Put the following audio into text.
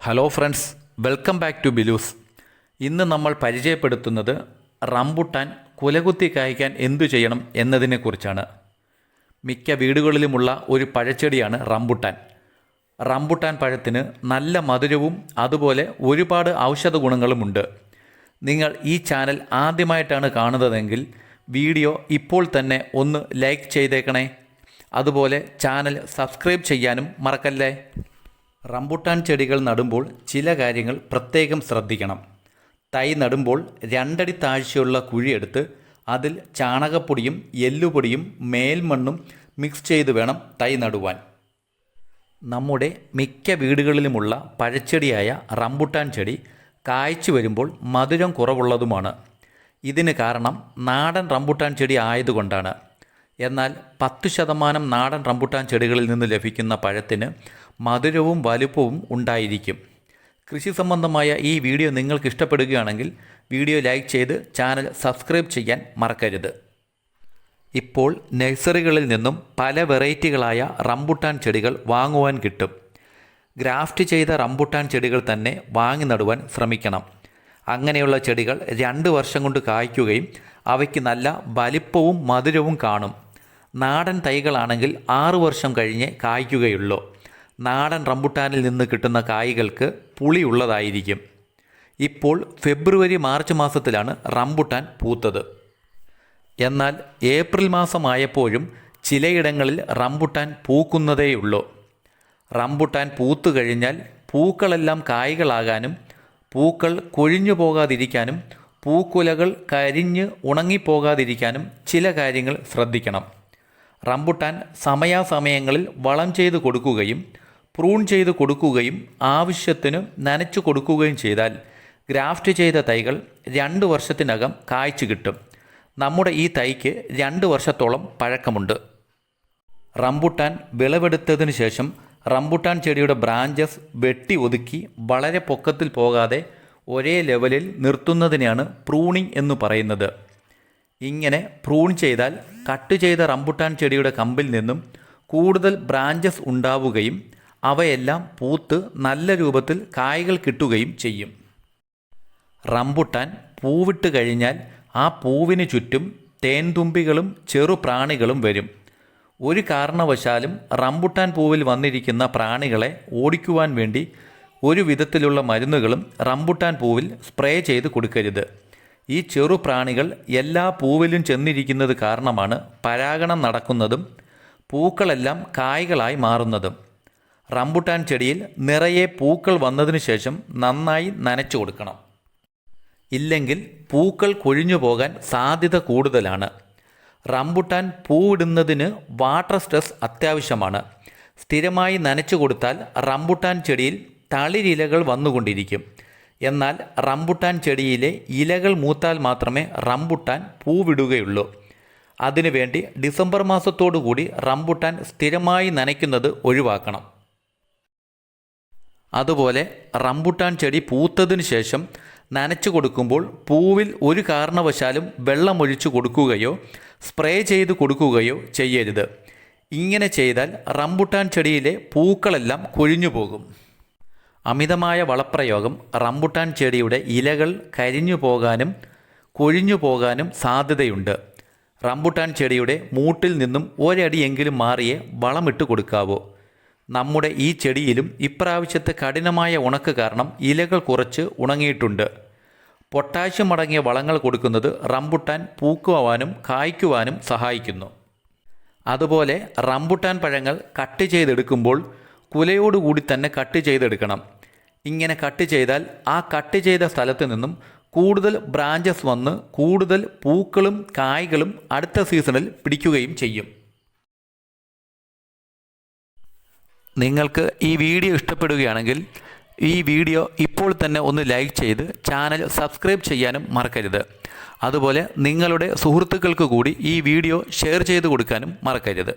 Hello friends welcome back to ബിലൂസ് ഇന്ന് നമ്മൾ പരിചയപ്പെടുത്തുന്നത് റംബുട്ടാൻ കുലകുത്തി കായ്ക്കാൻ എന്തു ചെയ്യണം എന്നതിനെക്കുറിച്ചാണ് മിക്ക വീടുകളിലുമുള്ള ഒരു പഴച്ചെടിയാണ് റംബുട്ടാൻ. റംബുട്ടാൻ പഴത്തിന് നല്ല മധുരവും അതുപോലെ ഒരുപാട് ഔഷധ ഗുണങ്ങളുമുണ്ട്. നിങ്ങൾ ഈ ചാനൽ ആദ്യമായിട്ടാണ് കാണുന്നതെങ്കിൽ വീഡിയോ ഇപ്പോൾ തന്നെ ഒന്ന് ലൈക്ക് ചെയ്തേക്കണേ. അതുപോലെ ചാനൽ സബ്സ്ക്രൈബ് ചെയ്യാനും മറക്കല്ലേ? റംബുട്ടാൻ ചെടികൾ നടുമ്പോൾ ചില കാര്യങ്ങൾ പ്രത്യേകം ശ്രദ്ധിക്കണം. തൈ നടുമ്പോൾ രണ്ടടി താഴ്ചയുള്ള കുഴിയെടുത്ത് അതിൽ ചാണകപ്പൊടിയും എല്ലുപൊടിയും മേൽമണ്ണും മിക്സ് ചെയ്ത് വേണം തൈ നടുവാൻ. നമ്മുടെ മിക്ക വീടുകളിലുമുള്ള പഴച്ചെടിയായ റംബുട്ടാൻ ചെടി കായ്ച്ചു വരുമ്പോൾ മധുരം കുറവുള്ളതുമാണ്. ഇതിന് കാരണം നാടൻ റംബുട്ടാൻ ചെടി ആയതുകൊണ്ടാണ്. എന്നാൽ പത്ത് ശതമാനം നാടൻ റംബുട്ടാൻ ചെടികളിൽ നിന്ന് ലഭിക്കുന്ന പഴത്തിന് മധുരവും വലുപ്പവും ഉണ്ടായിരിക്കും. കൃഷി സംബന്ധമായ ഈ വീഡിയോ നിങ്ങൾക്ക് ഇഷ്ടപ്പെടുകയാണെങ്കിൽ വീഡിയോ ലൈക്ക് ചെയ്ത് ചാനൽ സബ്സ്ക്രൈബ് ചെയ്യാൻ മറക്കരുത്. ഇപ്പോൾ നഴ്സറികളിൽ നിന്നും പല വെറൈറ്റികളായ റംബുട്ടാൻ ചെടികൾ വാങ്ങുവാൻ കിട്ടും. ഗ്രാഫ്റ്റ് ചെയ്ത റംബുട്ടാൻ ചെടികൾ തന്നെ വാങ്ങി നടുവാൻ ശ്രമിക്കണം. അങ്ങനെയുള്ള ചെടികൾ രണ്ട് വർഷം കൊണ്ട് കായ്ക്കുകയും അവയ്ക്ക് നല്ല വലിപ്പവും മധുരവും കാണും. നാടൻ തൈകളാണെങ്കിൽ ആറു വർഷം കഴിഞ്ഞേ കായ്ക്കുകയുള്ളൂ. നാടൻ റംബുട്ടാനിൽ നിന്ന് കിട്ടുന്ന കായ്കൾക്ക് പുളിയുള്ളതായിരിക്കും. ഇപ്പോൾ ഫെബ്രുവരി മാർച്ച് മാസത്തിലാണ് റംബുട്ടാൻ പൂത്തത്. എന്നാൽ ഏപ്രിൽ മാസമായപ്പോഴും ചിലയിടങ്ങളിൽ റംബുട്ടാൻ പൂക്കുന്നതേയുള്ളൂ. റംബുട്ടാൻ പൂത്തു കഴിഞ്ഞാൽ പൂക്കളെല്ലാം കായ്കളാകാനും പൂക്കൾ കൊഴിഞ്ഞു പോകാതിരിക്കാനും പൂക്കുലകൾ കരിഞ്ഞ് ഉണങ്ങിപ്പോകാതിരിക്കാനും ചില കാര്യങ്ങൾ ശ്രദ്ധിക്കണം. റംബുട്ടാൻ സമയാസമയങ്ങളിൽ വളം ചെയ്തു കൊടുക്കുകയും പ്രൂൺ ചെയ്ത് കൊടുക്കുകയും ആവശ്യത്തിന് നനച്ചു കൊടുക്കുകയും ചെയ്താൽ ഗ്രാഫ്റ്റ് ചെയ്ത തൈകൾ രണ്ട് വർഷത്തിനകം കായ്ച്ചു കിട്ടും. നമ്മുടെ ഈ തൈക്ക് രണ്ട് വർഷത്തോളം പഴക്കമുണ്ട്. റംബുട്ടാൻ വിളവെടുത്തതിന് ശേഷം റംബുട്ടാൻ ചെടിയുടെ ബ്രാഞ്ചസ് വെട്ടി ഒതുക്കി വളരെ പൊക്കത്തിൽ പോകാതെ ഒരേ ലെവലിൽ നിർത്തുന്നതിനെയാണ് പ്രൂണിംഗ് എന്ന് പറയുന്നത്. ഇങ്ങനെ പ്രൂൺ ചെയ്താൽ കട്ട് ചെയ്ത റംബുട്ടാൻ ചെടിയുടെ കമ്പിൽ നിന്നും കൂടുതൽ ബ്രാഞ്ചസ് ഉണ്ടാവുകയും അവയെല്ലാം പൂത്ത് നല്ല രൂപത്തിൽ കായകൾ കിട്ടുകയും ചെയ്യും. റംബുട്ടാൻ പൂവിട്ട് കഴിഞ്ഞാൽ ആ പൂവിന് ചുറ്റും തേൻതുമ്പികളും ചെറു പ്രാണികളും വരും. ഒരു കാരണവശാലും റംബുട്ടാൻ പൂവിൽ വന്നിരിക്കുന്ന പ്രാണികളെ ഓടിക്കുവാൻ വേണ്ടി ഒരു വിധത്തിലുള്ള മരുന്നുകളും റംബുട്ടാൻ പൂവിൽ സ്പ്രേ ചെയ്ത് കൊടുക്കരുത്. ഈ ചെറു പ്രാണികൾ എല്ലാ പൂവിലും ചെന്നിരിക്കുന്നത് കാരണമാണ് പരാഗണം നടക്കുന്നതും പൂക്കളെല്ലാം കായ്കളായി മാറുന്നതും. റംബുട്ടാൻ ചെടിയിൽ നിറയെ പൂക്കൾ വന്നതിനു ശേഷം നന്നായി നനച്ചു കൊടുക്കണം. ഇല്ലെങ്കിൽ പൂക്കൾ കൊഴിഞ്ഞു പോകാൻ സാധ്യത കൂടുതലാണ്. റംബുട്ടാൻ പൂവിടുന്നതിന് വാട്ടർ സ്ട്രെസ് അത്യാവശ്യമാണ്. സ്ഥിരമായി നനച്ചു കൊടുത്താൽ റംബുട്ടാൻ ചെടിയിൽ തളിരിലകൾ വന്നുകൊണ്ടിരിക്കും. എന്നാൽ റംബുട്ടാൻ ചെടിയിലെ ഇലകൾ മൂത്താൽ മാത്രമേ റംബുട്ടാൻ പൂവിടുകയുള്ളൂ. അതിനുവേണ്ടി ഡിസംബർ മാസത്തോടു കൂടി റംബുട്ടാൻ സ്ഥിരമായി നനയ്ക്കുന്നത് ഒഴിവാക്കണം. അതുപോലെ റംബുട്ടാൻ ചെടി പൂത്തതിനു ശേഷം നനച്ചു കൊടുക്കുമ്പോൾ പൂവിൽ ഒരു കാരണവശാലും വെള്ളമൊഴിച്ചു കൊടുക്കുകയോ സ്പ്രേ ചെയ്ത് കൊടുക്കുകയോ ചെയ്യരുത്. ഇങ്ങനെ ചെയ്താൽ റംബുട്ടാൻ ചെടിയിലെ പൂക്കളെല്ലാം കൊഴിഞ്ഞു പോകും. അമിതമായ വളപ്രയോഗം റംബുട്ടാൻ ചെടിയുടെ ഇലകൾ കരിഞ്ഞു പോകാനും കൊഴിഞ്ഞു പോകാനും സാധ്യതയുണ്ട്. റംബുട്ടാൻ ചെടിയുടെ മൂട്ടിൽ നിന്നും ഒരടിയെങ്കിലും മാറിയേ വളമിട്ട് കൊടുക്കാവൂ. നമ്മുടെ ഈ ചെടിയിലും ഇപ്രാവശ്യത്തെ കഠിനമായ ഉണക്ക് കാരണം ഇലകൾ കുറച്ച് ഉണങ്ങിയിട്ടുണ്ട്. പൊട്ടാഷ്യം അടങ്ങിയ വളങ്ങൾ കൊടുക്കുന്നത് റംബുട്ടാൻ പൂക്കുവാനും കായ്ക്കുവാനും സഹായിക്കുന്നു. അതുപോലെ റംബുട്ടാൻ പഴങ്ങൾ കട്ട് ചെയ്തെടുക്കുമ്പോൾ കുലയോടുകൂടി തന്നെ കട്ട് ചെയ്തെടുക്കണം. ഇങ്ങനെ കട്ട് ചെയ്താൽ ആ കട്ട് ചെയ്ത സ്ഥലത്ത് നിന്നും കൂടുതൽ ബ്രാഞ്ചസ് വന്ന് കൂടുതൽ പൂക്കളും കായ്കളും അടുത്ത സീസണിൽ പിടിക്കുകയും ചെയ്യും. നിങ്ങൾക്ക് ഈ വീഡിയോ ഇഷ്ടപ്പെടുകയാണെങ്കിൽ ഈ വീഡിയോ ഇപ്പോൾ തന്നെ ഒന്ന് ലൈക്ക് ചെയ്ത് ചാനൽ സബ്സ്ക്രൈബ് ചെയ്യാനും മറക്കരുത്. അതുപോലെ നിങ്ങളുടെ സുഹൃത്തുക്കൾക്ക് കൂടി ഈ വീഡിയോ ഷെയർ ചെയ്ത് കൊടുക്കാനും മറക്കരുത്.